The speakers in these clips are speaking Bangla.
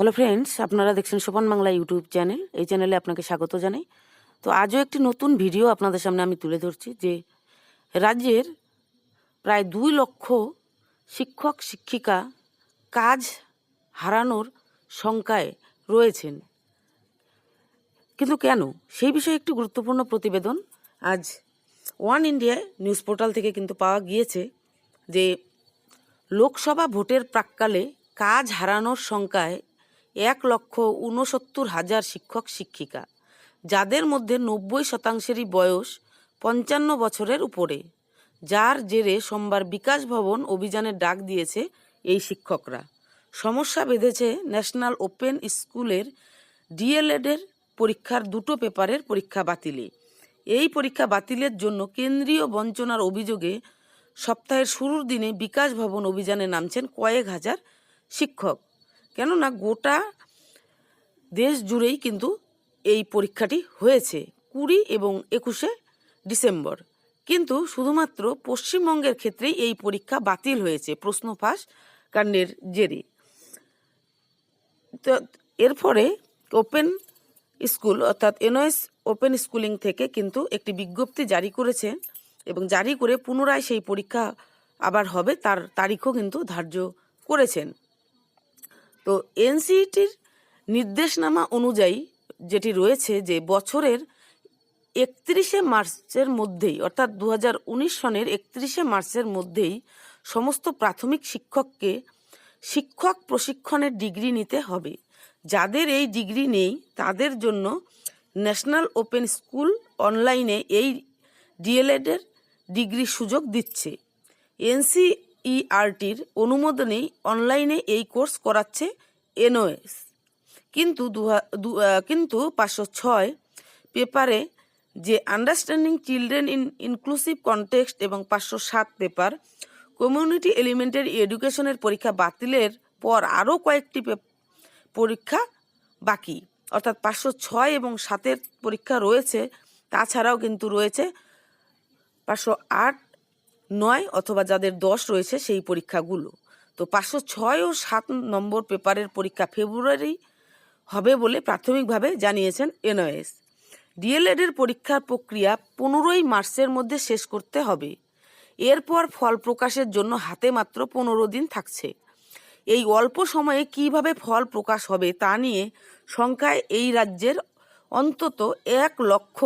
হ্যালো ফ্রেন্ডস আপনারা দেখছেন সোপান বাংলা ইউটিউব চ্যানেল এই চ্যানেলে আপনাকে স্বাগত জানাই। তো আজও একটি নতুন ভিডিও আপনাদের সামনে আমি তুলে ধরছি যে রাজ্যের প্রায় দুই লক্ষ শিক্ষক, শিক্ষিকা কাজ হারানোর শঙ্কায় রয়েছেন। কিন্তু কেন? সেই বিষয়ে একটি গুরুত্বপূর্ণ প্রতিবেদন আজ ওয়ান ইন্ডিয়া নিউজ পোর্টাল থেকে কিন্তু পাওয়া গিয়েছে যে লোকসভা ভোটের প্রাককালে কাজ হারানোর শঙ্কায় এক লক্ষ ঊনসত্তর হাজার শিক্ষক, শিক্ষিকা, যাদের মধ্যে নব্বই শতাংশেরই বয়স পঞ্চান্ন বছরের উপরে, যার জেরে সোমবার বিকাশ ভবন অভিযানের ডাক দিয়েছে এই শিক্ষকরা। সমস্যা বেঁধেছে ন্যাশনাল ওপেন স্কুলের ডিএলএডের পরীক্ষার দুটো পেপারের পরীক্ষা বাতিলে। এই পরীক্ষা বাতিলের জন্য কেন্দ্রীয় বঞ্চনার অভিযোগে সপ্তাহের শুরুর দিনে বিকাশ ভবন অভিযানে নামছেন কয়েক হাজার শিক্ষক। কেননা গোটা দেশ জুড়েই কিন্তু এই পরীক্ষাটি হয়েছে, কুড়ি এবং একুশে ডিসেম্বর। কিন্তু শুধুমাত্র পশ্চিমবঙ্গের ক্ষেত্রেই এই পরীক্ষা বাতিল হয়েছে, প্রশ্ন ফাঁস কাণ্ডের জেরে। তো এরপরে ওপেন স্কুল অর্থাৎ এনওএস ওপেন স্কুলিং থেকে কিন্তু একটি বিজ্ঞপ্তি জারি করেছে এবং জারি করে পুনরায় সেই পরীক্ষা আবার হবে, তার তারিখও কিন্তু ধার্য করেছেন। তো এনসিইটির নির্দেশনামা অনুযায়ী যেটি রয়েছে যে বছরের একত্রিশে মার্চের মধ্যেই, অর্থাৎ দু উনিশ সনের একত্রিশে মার্চের মধ্যেই সমস্ত প্রাথমিক শিক্ষককে শিক্ষক প্রশিক্ষণের ডিগ্রি নিতে হবে। যাদের এই ডিগ্রি নেই, তাদের জন্য ন্যাশনাল ওপেন স্কুল অনলাইনে এই ডিএলএডের ডিগ্রি সুযোগ দিচ্ছে। এনসিইআরটির অনুমোদনেই অনলাইনে এই কোর্স করাচ্ছে এনওএস। কিন্তু দু কিন্তু পাঁচশো ছয় পেপারে যে understanding children in, inclusive context এবং পাঁচশো সাত পেপার, কমিউনিটি এলিমেন্টারি এডুকেশনের পরীক্ষা বাতিলের পর আরও কয়েকটি পরীক্ষা বাকি। অর্থাৎ পাঁচশো ছয় এবং সাতের পরীক্ষা রয়েছে, তাছাড়াও কিন্তু রয়েছে পাঁচশো আট নয় অথবা যাদের দশ রয়েছে সেই পরীক্ষাগুলো। তো পাঁচশো ছয় ও সাত নম্বর পেপারের পরীক্ষা ফেব্রুয়ারি হবে বলে প্রাথমিকভাবে জানিয়েছেন এনওএস। ডিএলএডের পরীক্ষার প্রক্রিয়া পনেরোই মার্চের মধ্যে শেষ করতে হবে। এরপর ফল প্রকাশের জন্য হাতে মাত্র পনেরো দিন থাকছে। এই অল্প সময়ে কীভাবে ফল প্রকাশ হবে তা নিয়ে সংখ্যায় এই রাজ্যের অন্তত এক লক্ষ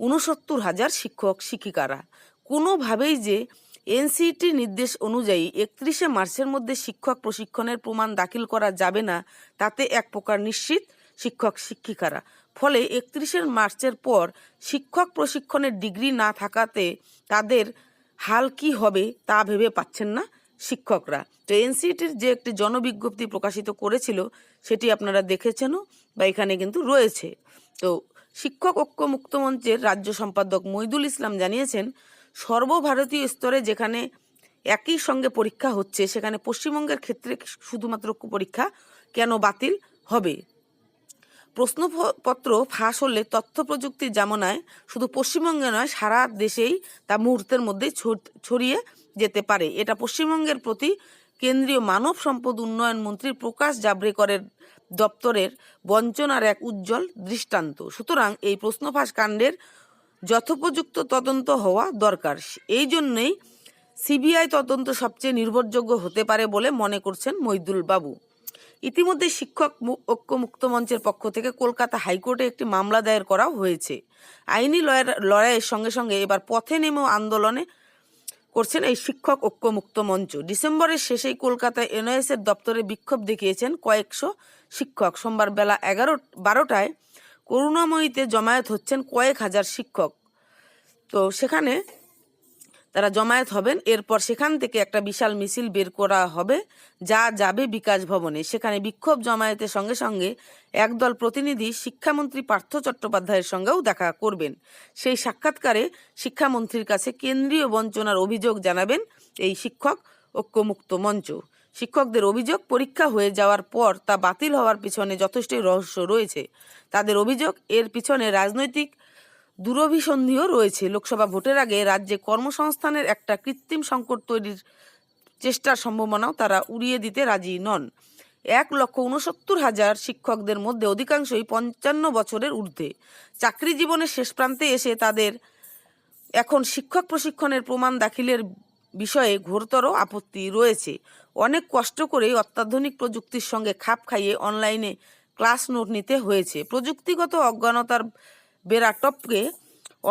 উনসত্তর হাজার শিক্ষক, শিক্ষিকারা কোনোভাবেই যে এনসিটি নির্দেশ অনুযায়ী একত্রিশে মার্চের মধ্যে শিক্ষক প্রশিক্ষণের প্রমাণ দাখিল করা যাবে না, তাতে এক প্রকার নিশ্চিত শিক্ষক শিক্ষিকারা। ফলে একত্রিশে মার্চের পর শিক্ষক প্রশিক্ষণের ডিগ্রি না থাকাতে তাদের হাল কি হবে তা ভেবে পাচ্ছেন না শিক্ষকরা। তো এনসিটির যে একটি জনবিজ্ঞপ্তি প্রকাশিত করেছিল, সেটি আপনারা দেখেছেনও বা এখানে কিন্তু রয়েছে। তো শিক্ষক ঐক্য মুক্ত মঞ্চের রাজ্য সম্পাদক মইদুল ইসলাম জানিয়েছেন সর্বভারতীয় স্তরে যেখানে একই সঙ্গে পরীক্ষা হচ্ছে, সেখানে পশ্চিমবঙ্গের ক্ষেত্রে শুধুমাত্র পরীক্ষা কেন বাতিল হবে? প্রশ্নপত্র ফাঁস হলে তথ্য প্রযুক্তির জামানায় শুধু পশ্চিমবঙ্গে নয়, সারা দেশেই তা মুহূর্তের মধ্যেই ছড়- ছড়িয়ে যেতে পারে। এটা পশ্চিমবঙ্গের প্রতি কেন্দ্রীয় মানব সম্পদ উন্নয়ন মন্ত্রী প্রকাশ জাভড়েকরের দপ্তরের বঞ্চনার এক উজ্জ্বল দৃষ্টান্ত। সুতরাং এই প্রশ্নফাঁস কাণ্ডের যথোপযুক্ত তদন্ত হওয়া দরকার। এই জন্যই সিবিআই তদন্ত সবচেয়ে নির্ভরযোগ্য হতে পারে বলে মনে করছেন মইদুল বাবু। ইতিমধ্যে শিক্ষক ঐক্য মুক্ত মঞ্চের পক্ষ থেকে কলকাতা হাইকোর্টে একটি মামলা দায়ের করাও হয়েছে। আইনি লড়াই- লড়াইয়ের সঙ্গে সঙ্গে এবার পথে নেমেও আন্দোলনে করছেন এই শিক্ষক ঐক্য মুক্ত মঞ্চ। ডিসেম্বরের শেষেই কলকাতায় এনওএস এর দপ্তরে বিক্ষোভ দেখিয়েছেন কয়েকশো শিক্ষক। সোমবার বেলা এগারো বারোটায় করুণাময়ীতে জমায়েত হচ্ছেন কয়েক হাজার শিক্ষক। তো সেখানে তারা জমায়েত হবেন। এরপর সেখান থেকে একটা বিশাল মিছিল বের করা হবে, যা যাবে বিকাশ ভবনে। সেখানে বিক্ষোভ জমায়েতের সঙ্গে সঙ্গে একদল প্রতিনিধি শিক্ষামন্ত্রী পার্থ চট্টোপাধ্যায়ের সঙ্গেও দেখা করবেন। সেই সাক্ষাৎকারে শিক্ষামন্ত্রীর কাছে কেন্দ্রীয় বঞ্চনার অভিযোগ জানাবেন এই শিক্ষক ঐক্যমুক্ত মঞ্চ। শিক্ষকদের অভিযোগ, পরীক্ষা হয়ে যাওয়ার পর তা বাতিল হওয়ার পিছনে যথেষ্টই রহস্য রয়েছে। তাদের অভিযোগ, এর পিছনে রাজনৈতিক দুরভিসন্ধিও রয়েছে। লোকসভা ভোটের আগে রাজ্যে কর্মসংস্থানের একটা কৃত্রিম সংকট তৈরির চেষ্টার সম্ভাবনাও তারা উড়িয়ে দিতে রাজি নন। এক লক্ষ উনসত্তর হাজার শিক্ষকদের মধ্যে অধিকাংশই পঞ্চান্ন বছরের ঊর্ধ্বে। চাকরি জীবনের শেষ প্রান্তে এসে তাদের এখন শিক্ষক প্রশিক্ষণের প্রমাণ দাখিলের বিষয়ে ঘোরতর আপত্তি রয়েছে। অনেক কষ্ট করেই অত্যাধুনিক প্রযুক্তির সঙ্গে খাপ খাইয়ে অনলাইনে ক্লাস নোট নিতে হয়েছে। প্রযুক্তিগত অজ্ঞানতার বেড়া টপকে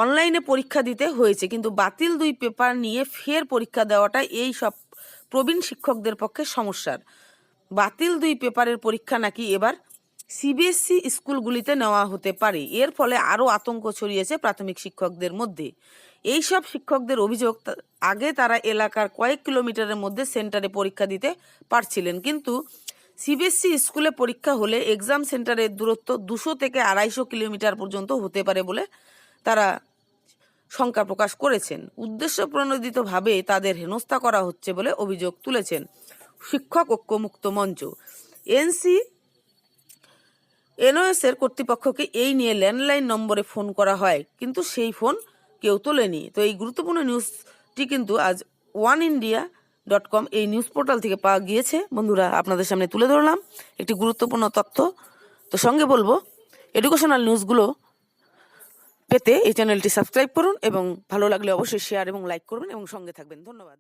অনলাইনে পরীক্ষা দিতে হয়েছে, কিন্তু বাতিল দুই পেপার নিয়ে ফের পরীক্ষা দেওয়াটা এই সব প্রবীণ শিক্ষকদের পক্ষে সমস্যার। বাতিল দুই পেপারের পরীক্ষা নাকি এবার সিবিএসসি স্কুলগুলিতে নেওয়া হতে পারে। এর ফলে আরও আতঙ্ক ছড়িয়েছে প্রাথমিক শিক্ষকদের মধ্যে। এই সব শিক্ষকদের অভিযোগ আগে তারা এলাকার কয়েক কিলোমিটারের মধ্যে সেন্টারে পরীক্ষা দিতে পারছিলেন। কিন্তু সিবিএসসি স্কুলে পরীক্ষা হলে এক্সাম সেন্টারের দূরত্ব দুশো থেকে আড়াইশো কিলোমিটার পর্যন্ত হতে পারে বলে তারা শঙ্কা প্রকাশ করেছেন। উদ্দেশ্য প্রণোদিতভাবে তাদের হেনস্থা করা হচ্ছে বলে অভিযোগ তুলেছেন শিক্ষক ঐক্যমুক্ত মঞ্চ। এনসি এনওএস এর কর্তৃপক্ষকে এই নিয়ে ল্যান্ডলাইন নম্বরে ফোন করা হয়, কিন্তু সেই ফোন কেউ তোলেনি। তো এই গুরুত্বপূর্ণ নিউজটি কিন্তু আজ ওয়ান ইন্ডিয়া ডট কম এই নিউজ পোর্টাল থেকে পাওয়া গিয়েছে। বন্ধুরা, আপনাদের সামনে তুলে ধরলাম একটি গুরুত্বপূর্ণ তথ্য। তো সঙ্গে বলব এডুকেশনাল নিউজগুলো পেতে এই চ্যানেলটি সাবস্ক্রাইব করুন এবং ভালো লাগলে অবশ্যই শেয়ার এবং লাইক করবেন এবং সঙ্গে থাকবেন। ধন্যবাদ।